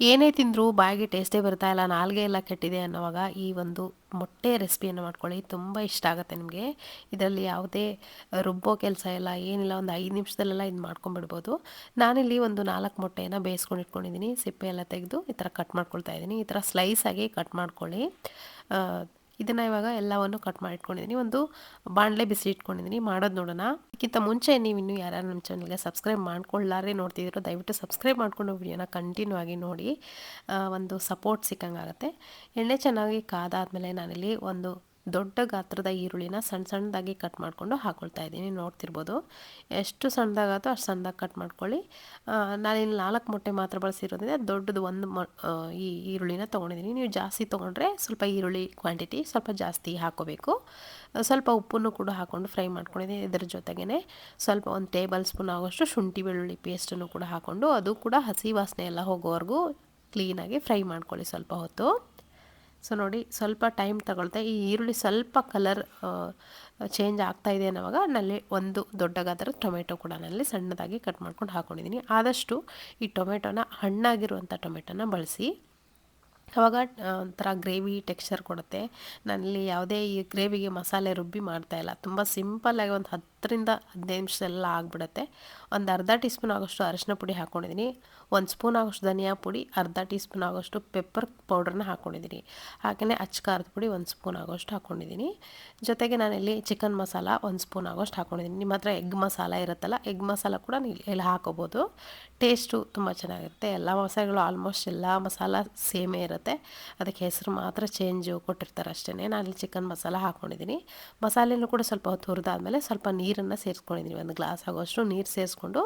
ಏನೇ ತಿಂದರೂ ಬಾಯಿಗೆ ಟೇಸ್ಟೇ ಬರ್ತಾ ಇಲ್ಲ, ನಾಲ್ಗೆ ಎಲ್ಲ ಕೆಟ್ಟಿದೆ ಅನ್ನೋವಾಗ ಈ ಒಂದು ಮೊಟ್ಟೆ ರೆಸಿಪಿಯನ್ನು ಮಾಡ್ಕೊಳ್ಳಿ. ತುಂಬ ಇಷ್ಟ ಆಗುತ್ತೆ ನಿಮಗೆ. ಇದರಲ್ಲಿ ಯಾವುದೇ ರುಬ್ಬೋ ಕೆಲಸ ಇಲ್ಲ, ಏನಿಲ್ಲ, ಒಂದು ಐದು ನಿಮಿಷದಲ್ಲೆಲ್ಲ ಇದು ಮಾಡ್ಕೊಂಬಿಡ್ಬೋದು. ನಾನಿಲ್ಲಿ ಒಂದು ನಾಲ್ಕು ಮೊಟ್ಟೆಯನ್ನು ಬೇಯಿಸ್ಕೊಂಡು ಇಟ್ಕೊಂಡಿದ್ದೀನಿ. ಸಿಪ್ಪೆ ಎಲ್ಲ ತೆಗೆದು ಈ ಥರ ಕಟ್ ಮಾಡ್ಕೊಳ್ತಾ ಇದ್ದೀನಿ. ಈ ಥರ ಸ್ಲೈಸಾಗಿ ಕಟ್ ಮಾಡ್ಕೊಳ್ಳಿ. ಇದನ್ನು ಇವಾಗ ಎಲ್ಲವನ್ನು ಕಟ್ ಮಾಡಿ ಇಟ್ಕೊಂಡಿದ್ದೀನಿ ಒಂದು ಬಾಣಲೆ ಬಿಸಿ ಇಟ್ಕೊಂಡಿದ್ದೀನಿ ಮಾಡೋದು ನೋಡೋಣ. ಇದಕ್ಕಿಂತ ಮುಂಚೆ ನೀವು ಇನ್ನೂ ನಮ್ಮ ಚಾನಲ್ಗೆ ಸಬ್ಸ್ಕ್ರೈಬ್ ಮಾಡ್ಕೊಳ್ಳಾರೆ ನೋಡ್ತಿದ್ದೀರೋ ದಯವಿಟ್ಟು ಸಬ್ಸ್ಕ್ರೈಬ್ ಮಾಡ್ಕೊಂಡು ವಿಡಿಯೋನ ಕಂಟಿನ್ಯೂ ಆಗಿ ನೋಡಿ. ಒಂದು ಸಪೋರ್ಟ್ ಸಿಕ್ಕಂಗಾಗುತ್ತೆ. ಎಣ್ಣೆ ಚೆನ್ನಾಗಿ ಕಾದಾದಮೇಲೆ ನಾನಿಲ್ಲಿ ಒಂದು ದೊಡ್ಡ ಗಾತ್ರದ ಈರುಳ್ಳಿನ ಸಣ್ಣ ಸಣ್ಣದಾಗಿ ಕಟ್ ಮಾಡಿಕೊಂಡು ಹಾಕ್ಕೊಳ್ತಾ ಇದ್ದೀನಿ. ನೋಡ್ತಿರ್ಬೋದು. ಎಷ್ಟು ಸಣ್ಣದಾಗತ್ತೋ ಅಷ್ಟು ಸಣ್ಣದಾಗಿ ಕಟ್ ಮಾಡ್ಕೊಳ್ಳಿ. ನಾನಿಲ್ಲಿ ನಾಲ್ಕು ಮೊಟ್ಟೆ ಮಾತ್ರ ಬಳಸಿರೋದ್ರಿಂದ ದೊಡ್ಡದು ಒಂದು ಮೊ ಈ ಈರುಳ್ಳಿನ ತೊಗೊಂಡಿದ್ದೀನಿ. ನೀವು ಜಾಸ್ತಿ ತೊಗೊಂಡ್ರೆ ಸ್ವಲ್ಪ ಈರುಳ್ಳಿ ಕ್ವಾಂಟಿಟಿ ಸ್ವಲ್ಪ ಜಾಸ್ತಿ ಹಾಕೋಬೇಕು. ಸ್ವಲ್ಪ ಉಪ್ಪನ್ನು ಕೂಡ ಹಾಕ್ಕೊಂಡು ಫ್ರೈ ಮಾಡ್ಕೊಂಡಿದ್ದೀನಿ ಇದರ ಜೊತೆಗೇ ಸ್ವಲ್ಪ ಒಂದು ಟೇಬಲ್ ಸ್ಪೂನ್ ಆಗೋಷ್ಟು ಶುಂಠಿ ಬೆಳ್ಳುಳ್ಳಿ ಪೇಸ್ಟನ್ನು ಕೂಡ ಹಾಕ್ಕೊಂಡು ಅದು ಕೂಡ ಹಸಿ ವಾಸನೆ ಎಲ್ಲ ಹೋಗೋವರೆಗೂ ಕ್ಲೀನಾಗಿ ಫ್ರೈ ಮಾಡ್ಕೊಳ್ಳಿ ಸ್ವಲ್ಪ ಹೊತ್ತು. ಸೊ ನೋಡಿ, ಸ್ವಲ್ಪ ಟೈಮ್ ತಗೊಳ್ತೆ. ಈ ಈರುಳ್ಳಿ ಸ್ವಲ್ಪ ಕಲರ್ ಚೇಂಜ್ ಆಗ್ತಾ ಇದೆ ಅನ್ನೋವಾಗ ನಲ್ಲಿ ಒಂದು ದೊಡ್ಡ ಗಾತ್ರದ ಟೊಮೆಟೊ ಕೂಡ ನಲ್ಲಿ ಸಣ್ಣದಾಗಿ ಕಟ್ ಮಾಡ್ಕೊಂಡು ಹಾಕ್ಕೊಂಡಿದ್ದೀನಿ ಆದಷ್ಟು ಈ ಟೊಮೆಟೊನ ಹಣ್ಣಾಗಿರುವಂಥ ಟೊಮೆಟೊನ ಬಳಸಿ. ಅವಾಗ ಒಂಥರ ಗ್ರೇವಿ ಟೆಕ್ಸ್ಚರ್ ಕೊಡುತ್ತೆ. ನಾನಲ್ಲಿ ಯಾವುದೇ ಈ ಗ್ರೇವಿಗೆ ಮಸಾಲೆ ರುಬ್ಬಿ ಮಾಡ್ತಾಯಿಲ್ಲ ತುಂಬ ಸಿಂಪಲ್ಲಾಗಿ ಒಂದು ಹತ್ತರಿಂದ ಹದಿನೈದು ನಿಮಿಷದಲ್ಲ ಆಗಿಬಿಡುತ್ತೆ. ಒಂದು ಅರ್ಧ ಟೀ ಸ್ಪೂನ್ ಆಗೋಷ್ಟು ಅರಶಿನ ಪುಡಿ ಹಾಕ್ಕೊಂಡಿದ್ದೀನಿ ಒಂದು ಸ್ಪೂನ್ ಆಗೋಷ್ಟು ಧನಿಯಾ ಪುಡಿ, ಅರ್ಧ ಟೀ ಸ್ಪೂನ್ ಆಗೋಷ್ಟು ಪೆಪ್ಪರ್ ಪೌಡ್ರನ್ನ ಹಾಕ್ಕೊಂಡಿದ್ದೀನಿ ಹಾಗೆಯೇ ಅಚ್ಚ ಖಾರದ ಪುಡಿ ಒಂದು ಸ್ಪೂನ್ ಆಗೋಷ್ಟು ಹಾಕ್ಕೊಂಡಿದ್ದೀನಿ ಜೊತೆಗೆ ನಾನಿಲ್ಲಿ ಚಿಕನ್ ಮಸಾಲ ಒಂದು ಸ್ಪೂನ್ ಆಗೋಷ್ಟು ಹಾಕ್ಕೊಂಡಿದ್ದೀನಿ ನಿಮ್ಮ ಹತ್ರ ಎಗ್ ಮಸಾಲ ಇರುತ್ತಲ್ಲ, ಎಗ್ ಮಸಾಲ ಕೂಡ ನೀವು ಇಲ್ಲಿ ಹಾಕೋಬೋದು. ಟೇಸ್ಟು ತುಂಬ ಚೆನ್ನಾಗಿರುತ್ತೆ. ಎಲ್ಲ ಮಸಾಲೆಗಳು ಆಲ್ಮೋಸ್ಟ್ ಎಲ್ಲ ಮಸಾಲ ಸೇಮೇ ಇರುತ್ತೆ. ಅದಕ್ಕೆ ಹೆಸರು ಮಾತ್ರ ಚೇಂಜು ಕೊಟ್ಟಿರ್ತಾರೆ ಅಷ್ಟೇ ನಾನು ಚಿಕನ್ ಮಸಾಲ ಹಾಕ್ಕೊಂಡಿದ್ದೀನಿ ಮಸಾಲೆನೂ ಕೂಡ ಸ್ವಲ್ಪ ಹೊತ್ತು ಹುರಿದಾದ್ಮೇಲೆ ಸ್ವಲ್ಪ ನೀರನ್ನು ಸೇರಿಸ್ಕೊಂಡಿದ್ದೀನಿ ಒಂದು ಗ್ಲಾಸ್ ಆಗೋಷ್ಟು ನೀರು ಸೇರಿಸ್ಕೊಂಡು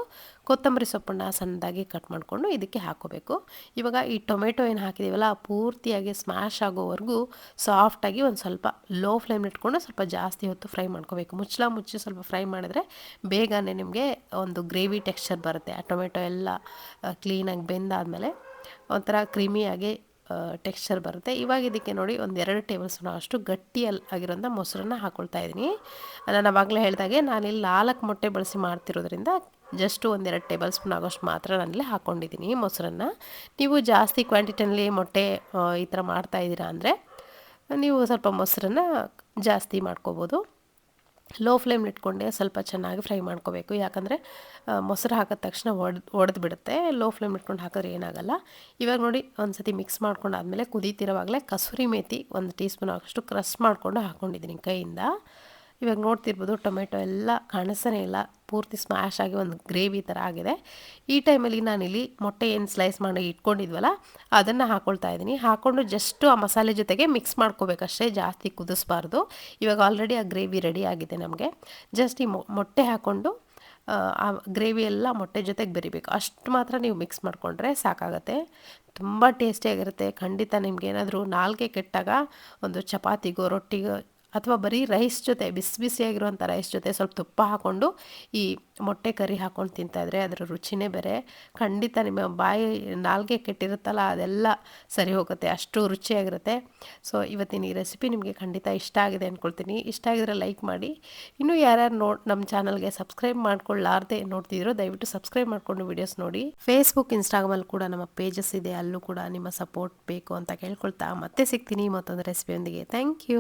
ಕೊತ್ತಂಬರಿ ಸೊಪ್ಪನ್ನು ಸಣ್ಣದಾಗಿ ಕಟ್ ಮಾಡಿಕೊಂಡು ಇದಕ್ಕೆ ಹಾಕೋಬೇಕು. ಇವಾಗ ಈ ಟೊಮೆಟೊ ಏನು ಹಾಕಿದ್ದೀವಲ್ಲ ಪೂರ್ತಿಯಾಗಿ ಸ್ಮ್ಯಾಶ್ ಆಗೋವರೆಗೂ ಸಾಫ್ಟಾಗಿ ಒಂದು ಸ್ವಲ್ಪ ಲೋ ಫ್ಲೇಮ್ ಇಟ್ಕೊಂಡು ಸ್ವಲ್ಪ ಜಾಸ್ತಿ ಹೊತ್ತು ಫ್ರೈ ಮಾಡ್ಕೋಬೇಕು. ಮುಚ್ಚಳ ಮುಚ್ಚಿ ಸ್ವಲ್ಪ ಫ್ರೈ ಮಾಡಿದ್ರೆ ಬೇಗನೆ ನಿಮಗೆ ಒಂದು ಗ್ರೇವಿ ಟೆಕ್ಸ್ಚರ್ ಬರುತ್ತೆ. ಆ ಟೊಮೆಟೊ ಎಲ್ಲ ಕ್ಲೀನಾಗಿ ಬೆಂದಾದಮೇಲೆ ಒಂಥರ ಕ್ರೀಮಿಯಾಗಿ ಟೆಕ್ಸ್ಚರ್ ಬರುತ್ತೆ. ಇವಾಗ ಇದಕ್ಕೆ ನೋಡಿ ಒಂದು ಎರಡು ಟೇಬಲ್ ಸ್ಪೂನ್ ಅಷ್ಟು ಗಟ್ಟಿಯಲ್ಲಿ ಆಗಿರೋಂಥ ಮೊಸರನ್ನ ಹಾಕ್ಕೊಳ್ತಾ ಇದ್ದೀನಿ. ನಾನು ಅವಾಗಲೇ ಹೇಳಿದಾಗೆ ನಾನಿಲ್ಲಿ ನಾಲ್ಕು ಮೊಟ್ಟೆ ಬಳಸಿ ಮಾಡ್ತಿರೋದ್ರಿಂದ ಜಸ್ಟ್ ಒಂದೆರಡು ಟೇಬಲ್ ಸ್ಪೂನ್ ಆಗೋಷ್ಟು ಮಾತ್ರ ನಾನಿಲ್ಲಿ ಹಾಕ್ಕೊಂಡಿದ್ದೀನಿ ಮೊಸರನ್ನ. ನೀವು ಜಾಸ್ತಿ ಕ್ವಾಂಟಿಟಿಯಲ್ಲಿ ಮೊಟ್ಟೆ ಈ ಥರ ಮಾಡ್ತಾಯಿದ್ದೀರಾ ಅಂದರೆ ನೀವು ಸ್ವಲ್ಪ ಮೊಸರನ್ನ ಜಾಸ್ತಿ ಮಾಡ್ಕೋಬೋದು. ಲೋ ಫ್ಲೇಮ್ ಇಟ್ಕೊಂಡೆ ಸ್ವಲ್ಪ ಚೆನ್ನಾಗಿ ಫ್ರೈ ಮಾಡ್ಕೋಬೇಕು. ಯಾಕಂದರೆ ಮೊಸರು ಹಾಕಿದ ತಕ್ಷಣ ಒಡ್ ಒಡೆದು ಬಿಡುತ್ತೆ ಲೋ ಫ್ಲೇಮ್ ಇಟ್ಕೊಂಡು ಹಾಕಿದ್ರೆ ಏನಾಗಲ್ಲ. ಇವಾಗ ನೋಡಿ ಒಂದು ಸತಿ ಮಿಕ್ಸ್ ಮಾಡ್ಕೊಂಡಾದ್ಮೇಲೆ ಕುದೀತಿರೋವಾಗಲೇ ಕಸೂರಿ ಮೇಥಿ ಒಂದು ಟೀ ಸ್ಪೂನ್ ಆಗಷ್ಟು ಕ್ರಸ್ ಮಾಡಿಕೊಂಡು ಹಾಕ್ಕೊಂಡಿದ್ದೀನಿ ಕೈಯಿಂದ. ಇವಾಗ ನೋಡ್ತಿರ್ಬೋದು ಟೊಮೆಟೊ ಎಲ್ಲ ಕಾಣಿಸ್ತಾನೆ ಇಲ್ಲ. ಪೂರ್ತಿ ಸ್ಮ್ಯಾಶ್ ಆಗಿ ಒಂದು ಗ್ರೇವಿ ಥರ ಆಗಿದೆ. ಈ ಟೈಮಲ್ಲಿ ನಾನಿಲ್ಲಿ ಮೊಟ್ಟೆ ಏನು ಸ್ಲೈಸ್ ಮಾಡಿ ಇಟ್ಕೊಂಡಿದ್ವಲ್ಲ, ಅದನ್ನು ಹಾಕ್ಕೊಳ್ತಾ ಇದ್ದೀನಿ. ಹಾಕ್ಕೊಂಡು ಜಸ್ಟು ಆ ಮಸಾಲೆ ಜೊತೆಗೆ ಮಿಕ್ಸ್ ಮಾಡ್ಕೋಬೇಕಷ್ಟೇ, ಜಾಸ್ತಿ ಕುದಿಸ್ಬಾರ್ದು. ಇವಾಗ ಆಲ್ರೆಡಿ ಆ ಗ್ರೇವಿ ರೆಡಿ ಆಗಿದೆ ನಮಗೆ. ಜಸ್ಟ್ ಈ ಮೊಟ್ಟೆ ಹಾಕ್ಕೊಂಡು ಆ ಗ್ರೇವಿ ಎಲ್ಲ ಮೊಟ್ಟೆ ಜೊತೆಗೆ ಬೆರಿಬೇಕು. ಅಷ್ಟು ಮಾತ್ರ ನೀವು ಮಿಕ್ಸ್ ಮಾಡಿಕೊಂಡ್ರೆ ಸಾಕಾಗತ್ತೆ. ತುಂಬ ಟೇಸ್ಟಿಯಾಗಿರುತ್ತೆ ಖಂಡಿತ ನಿಮ್ಗೆ ಏನಾದರೂ ಕೆಟ್ಟಾಗ ಒಂದು ಚಪಾತಿಗೋ, ರೊಟ್ಟಿಗೋ ಅಥವಾ ಬರೀ ರೈಸ್ ಜೊತೆ, ಬಿಸಿ ಬಿಸಿಯಾಗಿರುವಂಥ ರೈಸ್ ಜೊತೆ ಸ್ವಲ್ಪ ತುಪ್ಪ ಹಾಕ್ಕೊಂಡು ಈ ಮೊಟ್ಟೆ ಕರಿ ಹಾಕ್ಕೊಂಡು ತಿಂತಾಯಿದ್ರೆ ಅದರ ರುಚಿನೇ ಬೇರೆ. ಖಂಡಿತ ನಿಮ್ಮ ಬಾಯಿ ನಾಲ್ಗೆ ಕೆಟ್ಟಿರುತ್ತಲ್ಲ, ಅದೆಲ್ಲ ಸರಿ ಹೋಗುತ್ತೆ, ಅಷ್ಟು ರುಚಿಯಾಗಿರುತ್ತೆ. ಸೊ ಇವತ್ತಿನ ಈ ರೆಸಿಪಿ ನಿಮಗೆ ಖಂಡಿತ ಇಷ್ಟ ಆಗಿದೆ ಅಂದ್ಕೊಳ್ತೀನಿ ಇಷ್ಟ ಆಗಿದ್ರೆ ಲೈಕ್ ಮಾಡಿ. ಇನ್ನೂ ಯಾರ್ಯಾರು ನೋಡ್ ನಮ್ಮ ಚಾನಲ್ಗೆ ಸಬ್ಸ್ಕ್ರೈಬ್ ಮಾಡ್ಕೊಳ್ಳಾರ್ದೆ ನೋಡ್ತಿದ್ರು ದಯವಿಟ್ಟು ಸಬ್ಸ್ಕ್ರೈಬ್ ಮಾಡಿಕೊಂಡು ವೀಡಿಯೋಸ್ ನೋಡಿ. ಫೇಸ್ಬುಕ್ ಇನ್ಸ್ಟಾಗ್ರಾಮಲ್ಲಿ ಕೂಡ ನಮ್ಮ ಪೇಜಸ್ ಇದೆ, ಅಲ್ಲೂ ಕೂಡ ನಿಮ್ಮ ಸಪೋರ್ಟ್ ಬೇಕು ಅಂತ ಕೇಳ್ಕೊಳ್ತಾ ಮತ್ತೆ ಸಿಗ್ತೀನಿ ಮತ್ತೊಂದು ರೆಸಿಪಿಯೊಂದಿಗೆ ಥ್ಯಾಂಕ್ ಯು